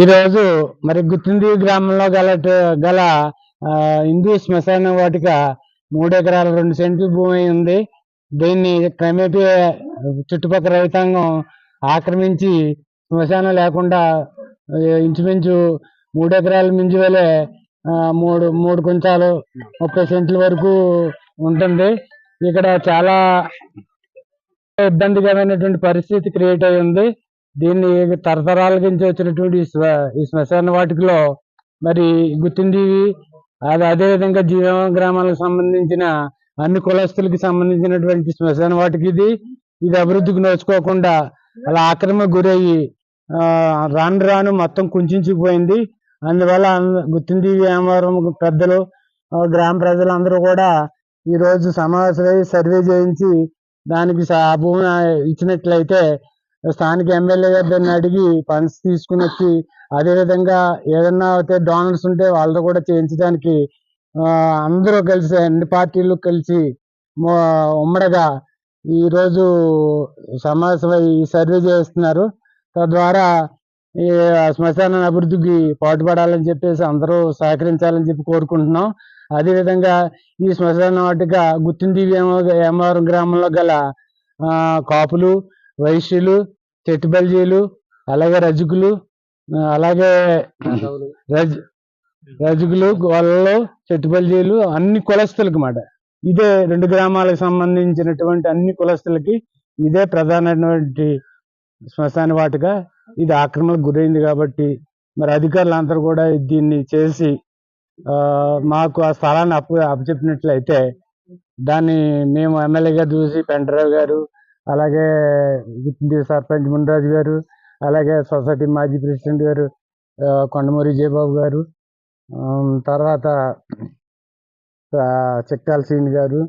ఈరోజు మరి గుత్తింది గ్రామంలో గల గల హిందూ శ్మశాన వాటిక మూడు ఎకరాల రెండు సెంట్లు భూమి ఉంది. దీన్ని క్రమేపీ చుట్టుపక్కల రైతాంగం ఆక్రమించి శ్మశానం లేకుండా ఇంచుమించు మూడు ఎకరాల మించి వేలే మూడు మూడు కొంచాలు ముప్పై సెంట్ల వరకు ఉంటుంది. ఇక్కడ చాలా ఇబ్బందికరమైనటువంటి పరిస్థితి క్రియేట్ అయి ఉంది. దీన్ని తరతరాల నుంచి వచ్చినటువంటి ఈ ఈ శ్మశాన వాటికలో మరి గుర్తింది అది అదేవిధంగా జీవ గ్రామాలకు సంబంధించిన అన్ని కులస్తులకి సంబంధించినటువంటి శ్మశాన వాటికి ఇది. ఇది అభివృద్ధికి నోచుకోకుండా అలా ఆక్రమ గురయ్యి రాను రాను మొత్తం కుంచుకుపోయింది. అందువల్ల అంద- గుర్తింది పెద్దలు గ్రామ ప్రజలందరూ కూడా ఈరోజు సమావేశమై సర్వే చేయించి దానికి ఆ భూమి ఇచ్చినట్లయితే స్థానిక ఎమ్మెల్యే గారిని అడిగి ఫండ్స్ తీసుకుని వచ్చి అదేవిధంగా ఏదన్నా అయితే డోనర్స్ ఉంటే వాళ్ళతో కూడా చేయించడానికి అందరూ కలిసి అన్ని పార్టీలు కలిసి ఉమ్మడగా ఉమ్మడిగా ఈ సమావేశమై సర్వే చేస్తున్నారు. తద్వారా ఈ శ్మశాన అభివృద్ధికి పాటుపడాలని చెప్పేసి అందరూ సహకరించాలని చెప్పి కోరుకుంటున్నాం. అదేవిధంగా ఈ శ్మశాన వాటిక ఏమో ఏమవరం గ్రామంలో గల కాపులు వైశ్యులు చెట్టుబల్జీలు అలాగే రజకులు అలాగే రజ్ రజకులు గోళ్ళు చెట్టుబల్జీలు అన్ని కులస్తులకు మాట. ఇదే రెండు గ్రామాలకు సంబంధించినటువంటి అన్ని కులస్తులకి ఇదే ప్రధానమైనటువంటి శ్మశాన వాటిక. ఇది ఆక్రమణకు గురైంది కాబట్టి మరి అధికారులు అందరూ కూడా దీన్ని చేసి మాకు ఆ స్థలాన్ని అప్పు అప్పచెప్పినట్లయితే దాన్ని మేము ఎమ్మెల్యే గారు చూసి పెంటరావు గారు అలాగే గుత్తింది సర్పంచ్ మునిరాజు గారు అలాగే సొసైటీ మాజీ ప్రెసిడెంట్ గారు కొండమూరి జయబాబు గారు తర్వాత చిక్కాల సీని గారు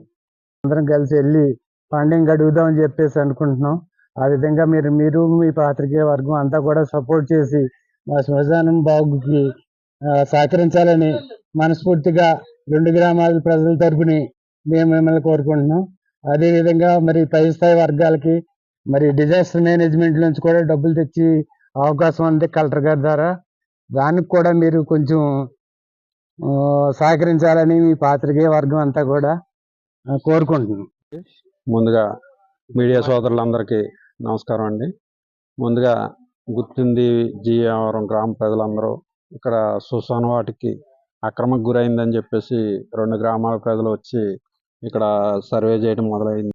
అందరం కలిసి వెళ్ళి ఫండింగ్ అడుగుదామని చెప్పేసి అనుకుంటున్నాం. ఆ విధంగా మీరు మీరు మీ పాత్రికేయ వర్గం అంతా కూడా సపోర్ట్ చేసి మా శ్మశానం బాగుకి సహకరించాలని మనస్ఫూర్తిగా రెండు గ్రామాల ప్రజల తరపుని మేము మిమ్మల్ని కోరుకుంటున్నాం. అదేవిధంగా మరి పై స్థాయి వర్గాలకి మరి డిజాస్టర్ మేనేజ్మెంట్ నుంచి కూడా డబ్బులు తెచ్చి అవకాశం ఉంది కలెక్టర్ గారి ద్వారా. దానికి కూడా మీరు కొంచెం సహకరించాలని మీ పాత్రికేయ వర్గం అంతా కూడా కోరుకుంటున్నాను ముందుగా మీడియా సోదరులందరికీ నమస్కారం అండి. ముందుగా గుర్తుంది జీవరం గ్రామ ప్రజలందరూ. ఇక్కడ సుసాన్ వాటికి అక్రమకు గురైందని చెప్పేసి రెండు గ్రామాల ప్రజలు వచ్చి ఇక్కడ సర్వే చేయడం మొదలైంది.